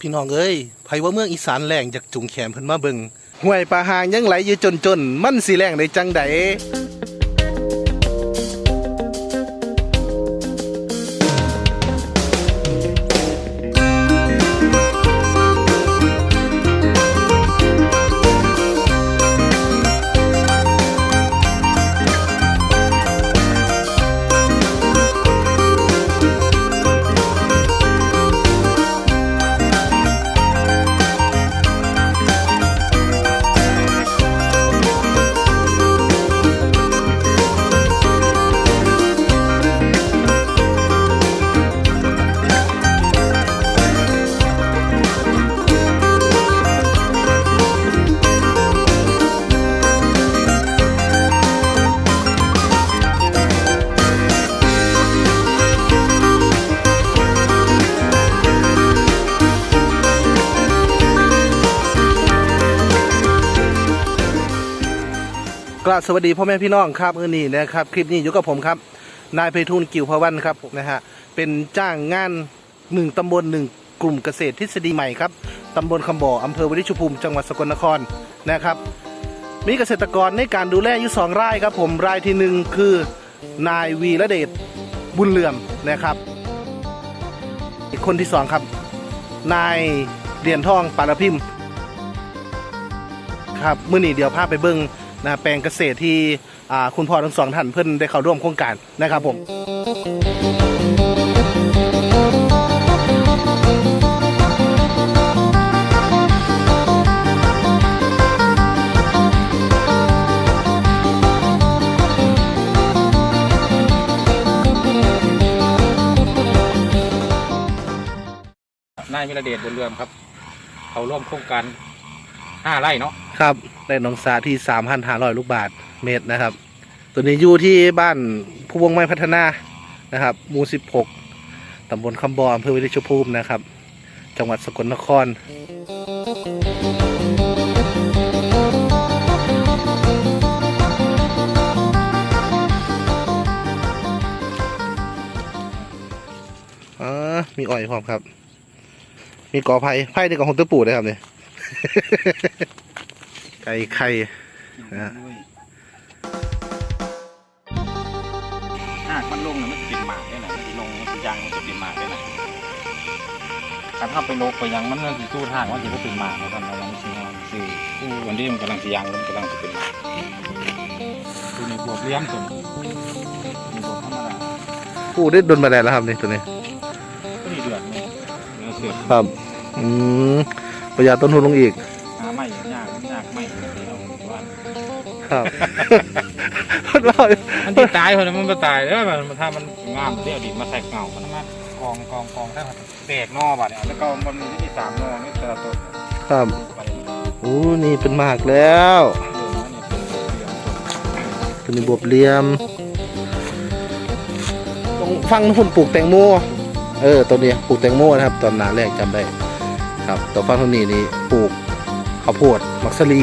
พี่น้องเอ้ยไผว่าเมืองอีสานแรงจากจุงแขมเพิ่นมาเบิงห่วยปลาหางยังไหลอยู่จนจนๆมันสิแรงได้จังได บสวัสดีพ่อแม่พี่น้องครับเออนี่นะครับคลิปนี้อยู่กับผมครับนายไพฑูรย์กิวพวันครับนะฮะเป็นจ้างงานหนึ่งตำบลหนึ่งกลุ่มเกษตรทฤษฎีใหม่ครับตำบลคำบ่ออำเภอวริชุภูมิจังหวัดสกลนครนะครับ มีเกษตรกรในการดูแลอยู่สองรายครับ ผมรายที่หนึ่งคือนายวีระเดชบุญเหลื่อมนะครับคนที่สองครับ นายเหรียญทองปารพิมพ์ครับมื่อนี้เดี๋ยวพาไปเบิ้ง นะแปลงเกษตรที่คุณพ่อทั้งสองท่านเพิ่นได้เข้าร่วมโครงการนะครับผมนายวิรเดชบุญเรืองครับ เขาร่วมโครงการห้าไร่เนาะ ครับได้หนองสาที่3,500ลูกบาทเมตรนะครับ ตัวนี้อยู่ที่บ้านผู้วงไม้พัฒนานะครับหมู่16ตำบลคำบออำเภอวิริชภูมินะครับ จังหวัดสกลนครอ่ามีอ้อยพร้อมครับ มีกอไผ่ไผ่ในกอของตะปูด้วยครับเนี่ย ไก่ไข่นะฮะหากมันลงเนี่ยมันจะเป็นหมากได้ไหนะมันจะลงมันจะยังมันจะเป็นหมากได้ไหนะการเข้าไปโลกไปยังมันเรื่องที่สู้ทางว่าจะเป็นหมากนะครับเราลองซื้อลองซื้ออู้วันนี้มันกำลังจะยังมันกำลังจะเป็นหมากตัวนี้บวบเลี้ยงตัวนี้มีบวบธรรมดาปูได้โดนมาแล้วครับนี่ตัวนี้ก็มีเดือดเนี่ยเนื้อเสือครับอืมประหยัดต้นทุนลงอีก ครับมันว่ามันที่ตายคนนั้นมันมาตายแล้วมันถ้ามันงามเดี๋ยวดินมาใส่เงามันมากองกองกองถ้าแตกนอบ่ะเนี่ยแล้วก็มันมีที่สามนอนี่แต่ละต้นครับไปโอ้นี่เป็นหมากแล้วเรื่องนั้นเนี่ยเป็นเรื่องต้นตัวนี้บวบเหลียมตรงฟังนู่นปลูกแตงโมเออตัวนี้ปลูกแตงโมนะครับ ตอนหนาแรกจำได้ ครับตัวฟังตรงนี้นี่ปลูกข้าวโพดมักสลี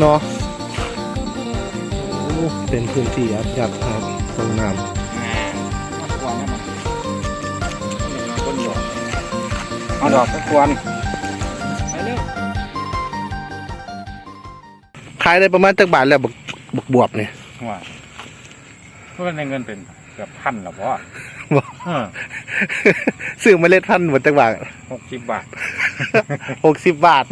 เนาะโอ้เป็นพื้นที่ยับยับครับตรงน้อ่าเอาควรเนี่ยมันต้นหยวกเอาดอกก็ควรไปเร็วำขายได้ประมาณจักบาทแล้วบักบักบวบเนี่ยว่าเพราะว่าในเงินเป็นเกือบพันหรอพ่อบ่เออ ซื้อเมล็ดพันธุ์หมดจักบาทหกสิบบาทหกสิบบาท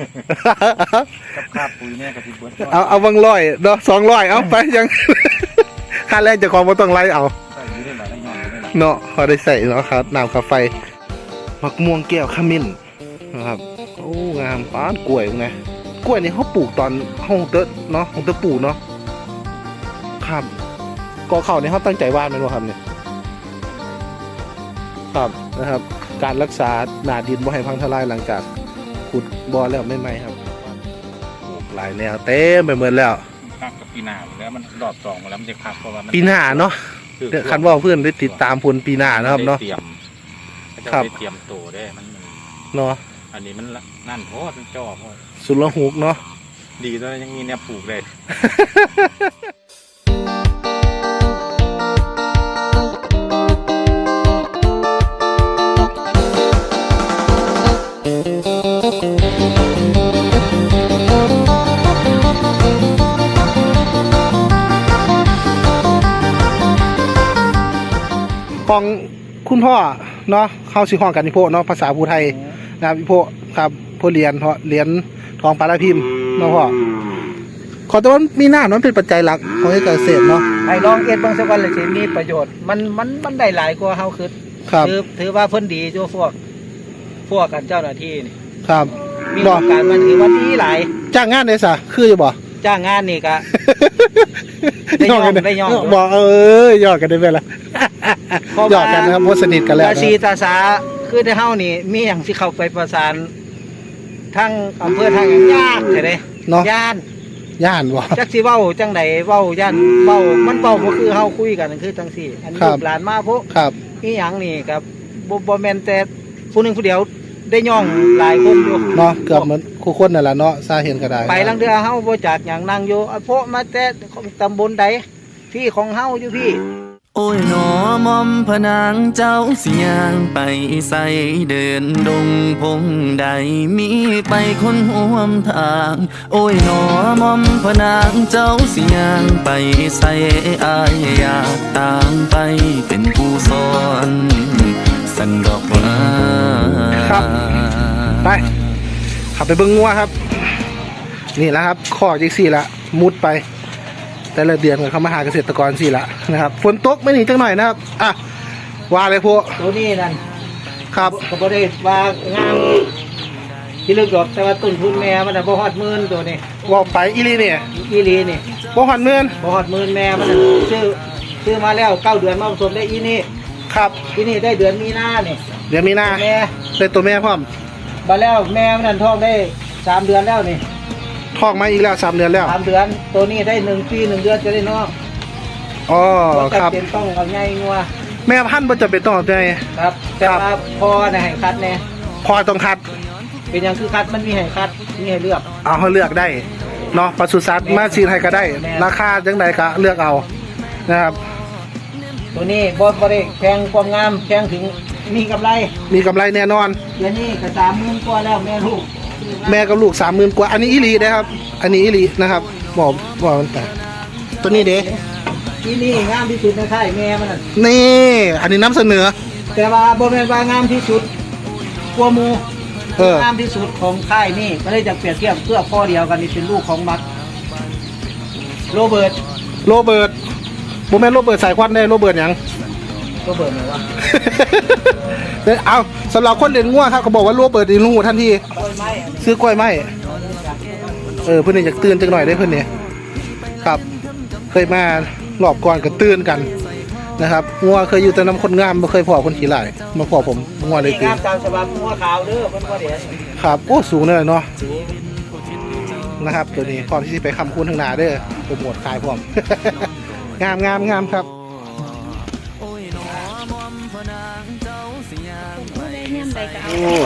กับค่าปุ๋ยเนี่ยกับที่เบิร์ดเอาเอาวังร้อยเนาะสองร้อยเอาไปยัง ค่าแรงจากความว่าต้องไล่เอา ใส่อยืดได้หลายอย่างได้หลายเนาะพอได้ใส่เนาะครับน้ำคาไฟมักม่วงแก้วขมิ้นนะครับโอ้งามป้านกล้วยไงกล้วยนี่เขาปลูกตอนห้องเตอะเนาะห้องเตอะปลูกเนาะครับกอเข่านี่เขาตั้งใจวาดไหมวะครับเนี่ย ครับนะครับ การรักษาหนาดินบ่ให้พังทลายหลังจากขุดบ่อแล้วไม่ไหมครับปลูกหลายแนวเต็มไปหมดแล้วพักกับปีหน้าแล้วมันดอกสองมาแล้วมันจะพักเพราะว่ามันปีหน้าเนาะเดี๋ยวคันว่าเพื่อนได้ติดตามผลปีหน้านะครับเนาะได้เตรียมจะครับได้เตรียมตัวได้มันมันเนาะอันนี้มันละนั่นโพดมันจ่อโพดสุรหุกเนาะดีด้วยยังมีเนี่ยปลูกเลย พ่อเนาะเข้าสิห้องกันอีโพเนาะภาษาภูไทยนะครับอีโพครับพอเรียนเพราะเรียนทองปลาพิมพ์เนาะพ่อขอแต่ว่ามีหน้าเนาะเป็นปัจจัยหลักของเกษตรเนาะให้ลองเอ็ดบางสักวันเลยสิมีประโยชน์มันมันมันได้หลายกว่าเฮาคือครับถือถือว่าเพิ่นดีจ้พวก พวกกันเจ้าหน้าที่นี่ครับมีบโออกกาสมันถือว่าดีหลายจ้างงานได้ซะคืออยู่บ่จ้างงานนี่ก็ได้ย่องได้ย่องบอกเออยอดกันได้ไหมล่ะเพราะ หยอกกันนะครับเพราะสนิทกันแล้วนะตาชีตาสาคือในเฮานี่มีหยังสิเข้าไปประสานทั้งอำเภอทางอย่างยากใช่ไหมเนาะ ย่านย่านบ่จักสิเว้าจังไดเว้าย่านเว้ามันเว้าบ่คือเฮาคุยกันคือจังซี่ อันนี้ครับ ลูกหลานมาพวกครับอีหยังนี่กับบ่บ่แม่นแต่ผู้หนึงผู้เดียวได้ย่องหลายคนอยู่ เนาะเกือบเหมือนคู่คนนั่นแหละเนาะซาเห็นก็ได้ ไปลังเดือเฮาบ่จักหยังนั่งอยู่อะเพราะมาแต่ตำบลใดที่ของเฮาอยู่พี่ โอ้ยหนอมอมพนางเจ้าสิยางไปใส่เดินดงพงใดมีไปคนห่วมทาง โอ้ยหนอมอมพนางเจ้าสิยางไปใส่อายอยากตามไปเป็นผู้สอนสันดอกว่าครับไปขับไปเบิ้งงัวครับ นี่แหละครับขอจังสี่ละมุดไป แต่ละเดือนก็เข้ามาหาเกษตรกรสี่ละนะครับฝนตกไม่หนีจังหน่อยนะครับอะว่าเลยพวกตัวนี้นั่นครับก็บ่ได้ว่างามที่ลึกดอกแต่ว่าต้นทุนแม่มันน่ะบ่ฮอดหมื่นตัวนี้ว่าไปอีหลีเนี่ยอีหลีนี่บ่หันเมือนบ่ฮอดหมื่นแม่มันน่ะซื้อซื้อมาแล้วเก้าเดือนมาผสมได้อีนี่ครับอีนี่ได้เดือนมีนานี่เดี๋ยวมีหน้าแม่เป็นตัวแม่พร้อมบัดแล้วแม่มันนั่นท้องได้สามเดือนแล้วนี่ ท้องมาอีกแล้วสามเดือนแล้วสามเดือนตัวนี้ได้หนึ่งปีหนึ่งเดือนจะได้น้องอ๋อบ่ครับจำเป็นต้องเอาใหญ่งัวแม่พันธุ์บ่จะเป็นต้องเอาใจครับแต่ครับว่าพอนะให้คัดแน่พอต้องคัด เป็นหยังคือคัดมันมีให้คัดมีให้เลือก เอาให้เลือกได้เนาะปศุสัตว์มาซีนให้ก็ได้แม่ราคาจังใดก็เลือกเอานะครับ ตัวนี้บดบริแพงความงามแพงถึงมีกำไร มีกำไรแน่นอนเดี๋ยวนี้ก็สามหมื่นกว่าแล้วแม่ลูก แม่กับลูกสามหมื่นกว่า อันนี้อีหลีนะครับ อันนี้อีหลีนะครับบอกบอกมันแต่ตัวนี้เด้ที่นี่งามที่สุดในค่ายแม่มันน่ะนี่ อันนี้น้ำเสนอ แต่ว่าบ่แม่นว่างามที่สุดกว่าหมูเออ งามที่สุดของค่ายนี่ก็เลยจะเปรียบเทียบเพื่อพ่อเดียวกันนี่เป็นลูกของมักโรเบิร์ตโรเบิร์ตโมแมนโรเบิร์ตสายควันได้โรเบิร์ตหยัง โรเบิร์ตไหนวะเดี๋ยวเอาสำหรับคนเล่นง่วงครับเขาบอกว่าโรเบิร์ตนี่รู้ทันทีโอ้ยไม่ซื้อกล้วยไหมเออเพื่อนนี่อยากตื่นจังหน่อยได้เพื่อนเนี่ยครับ เคยมารอบก่อนก็ตื่นกันนะครับงัวเคยอยู่แต่น้ำคนงามไม่เคยพอคนขี้หลายมาพอผมงัวเลยนี่ตื่งานมตามฉบับหัวขาวเด้อเพิ่นบ่ได้ครับโอ้สูงเลยเนาะนะครับตัวนี้พร้อมที่จะไปคำคูณทางหนาเด้อโปรโมทขายพร้อม งามงามงามครับ ก็เอาโอ้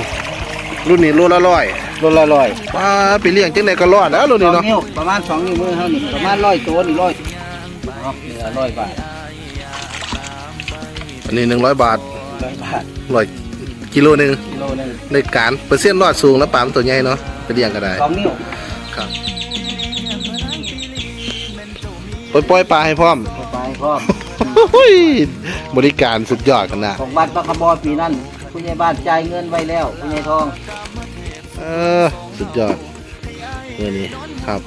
รุ่นนี้โลละร้อยโลละร้อยป้าไปเลี้ยงจังไหนก็รอดแล้วรุ่นสนี้องเนาะนิ้วประมาณสองนิ้วมือเท่านี้ประมาณร้อยตัวนี่ร้อยเนาะเหลือร้อยบาทอันนี้หนึ่งร้อยบาทร้อยบาทร้อยกิโลหนึ่งกิโลหนึงในการเปอร์เซ็นต์รอดสูงแล้วปลามันตัวใหญ่เนาะไปเลี้ยงก็ได้สองนิ้วครับปล่อยปล่อยปลาให้พร้อมเอาไปพร้อมบริการสุดยอดกันนะของบ้านปะคบอปีนั้น ผู้ใหญ่บ้านจ่ายเงินไว้แล้วผู้ใหญ่ทองเออสุดยอดเมื่อนี้ครับ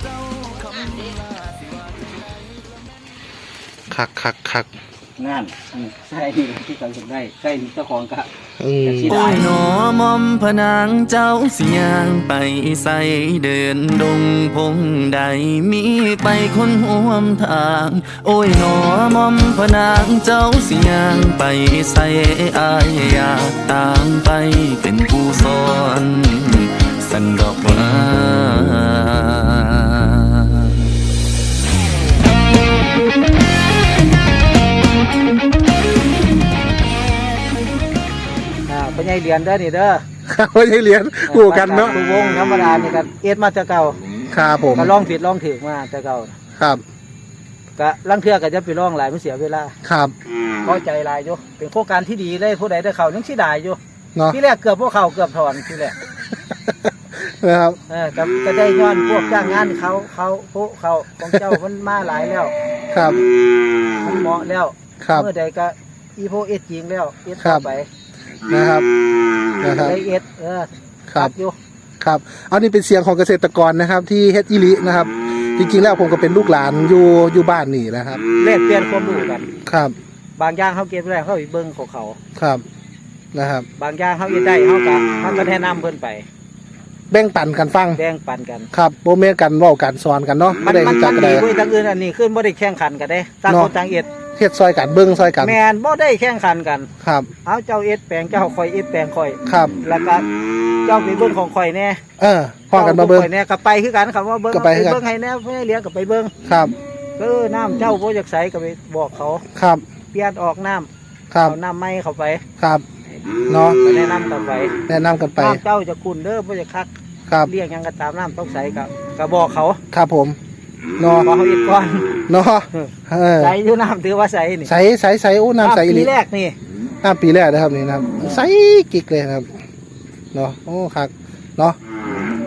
คักคักคัก งานอืมใช่ที่กันสุดได้ใช่เจ้าของกะอืมโอ้ยหนอมอมพนางเจ้าสิยางไปใส่เดินดงพงใดมีไปคนห่วมทาง โอ้ยหนอมอมพนางเจ้าสิยางไปใส่อายอยากตามไปเป็นผู้สอน สันดอก ว่าอ่าผู้ใหญ่เรียนเด้อนี่เด้อไม่ใช่เหรียญกูกันเนาะผู้วงธรรมดานี่กันเอ็ดมาแต่เก่าครับผมก็ลองผิดลองถูกมาแต่เก่าครับก็ลังเทื่อก็จะไปลองหลายมันเสียเวลาครับพอใจหลายอยู่เป็นโครงการที่ดีเลยผู้ใดได้เข้ายังสิได้อยู่เนาะที่แรกเกือบพวกเขาเกือบถอนที่แรกนะครับเออก็ก็ได้ย้อนพวกจ้างงานเขาเขาพวกเขาของเจ้ามันมาหลายแล้ว ครับมันเหมาะแล้ว ครับเมื่อใดก็อีโพเอสจริงแล้วเอสครับไป นะครับนะครับได้เอสเออครับ อยู่ครับ เอานี่เป็นเสียงของเกษตรกรนะครับ ที่เฮ็ดอิลินะครับ จริงๆแล้วผมก็เป็นลูกหลานอยู่อยู่บ้านนี่นะครับ แลกเปลี่ยนความรู้กัน ครับ บางอย่างเขาเก็บได้เขาไปเบิ่งของเขา ครับ นะครับ บางอย่างเขาเฮ็ดได้เขาก็เขาก็แนะนำเพิ่นไปแบ่งปันกันฟัง แบ่งปันกัน ครับโบเมนกันเว้ากันสอนกันเนาะมันได้มันรู้จัมักนกันดีได้กว่าทางอื่นอันนี้ขึ้นบ่ได้แข่งขันกันเด้ต่างคเนาะ นต่างเอ็ด เฮ็ดซอยกันเบิ่งซอยกันแมนบ่ได้แข่งขันกัน ครับ เอาเจ้าเอ็ดแปลงเจ้าคอยเอ็ดแปลงคอย ครับ แล้วก็เจ้าไปเบิ่งของข่อยแน่เออพอกันมาเบิ่งจ้ข่อยแน่ก็ไปคือกันคำว่าเบิ่งก็ไปคือกันเบิ่งให้แน่เพื่อให้เลี้ยงก็ไปเบิ่งครับเออน้ำเจ้าบ่อยากใสก็ไปบอกเขาครับ เปลี่ยนออกน้ำครับเอาน้ำใหม่เข้าไปครับเนาะก็แนะนำกันไปแนะนำกันไปน้ำเจ้าจะคุณเด้อบ่อยากคักครับเลี้ยงหยังก็ตามน้ำต้องใสก็ก็บอกเขาครับผมเนาะบอกเขาอีกก่อนเนาะเออใสอยู่น้ำถือว่าใสนี่ใสใสใสโอ้น้ำใสอีหปีลีแรกนี่น้ำปีแรกนะครับนี่นะครับใสกิกเลยครับเนาะโอ้ครับเนาะ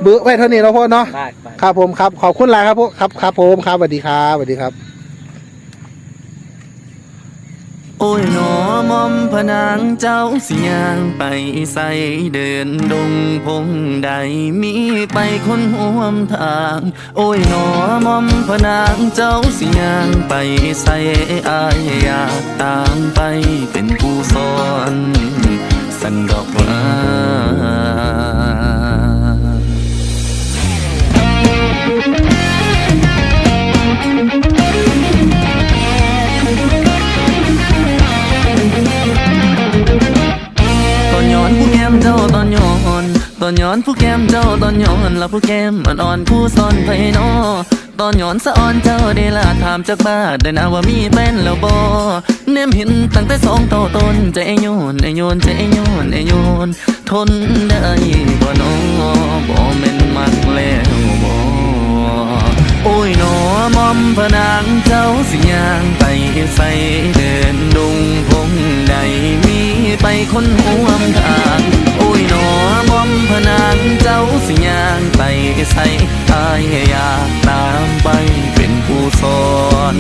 เบื่อไว้เท่านี้เนาะพ่อเนาะได้ไปครับผมครับขอบคุณหลายครับพ่อครับครับผมครับสวัสดีครับสวัสดีครับ โอ้ยหนอ มอมพนางเจ้าสิยางไปใส่เดินดงพงใดมีไปคนห่วมทาง โอ้ยหนอมอมพนางเจ้าสิยางไปใส่อายอยากตามไปเป็นผู้สอนสันดอกว่า เจ้าตอนย้อนตอนย้อนผู้แก้มเจ้าตอนย้อนแล้วผู้แก้มอ่อนอ่อนผู้ซ่อนไปนอตอนย้อนสะอ่อนเจ้าได้ละถามจากบ้าได้นะว่ามีแฟนแล้วบ่เนมเห็นตั้งแต่สองต่าต้นใจโยนใจโยนใจโยนใจโยน ทนได้บ่นอบ่แม่นมักแล้วบ่โอ้ยหนอมอมพนางเจ้าสิยางไปใส่เดินดุงพงใดมีไปคนห่วมทาง สิย่างไปใส่อายอยากตามไปเป็นผู้สอน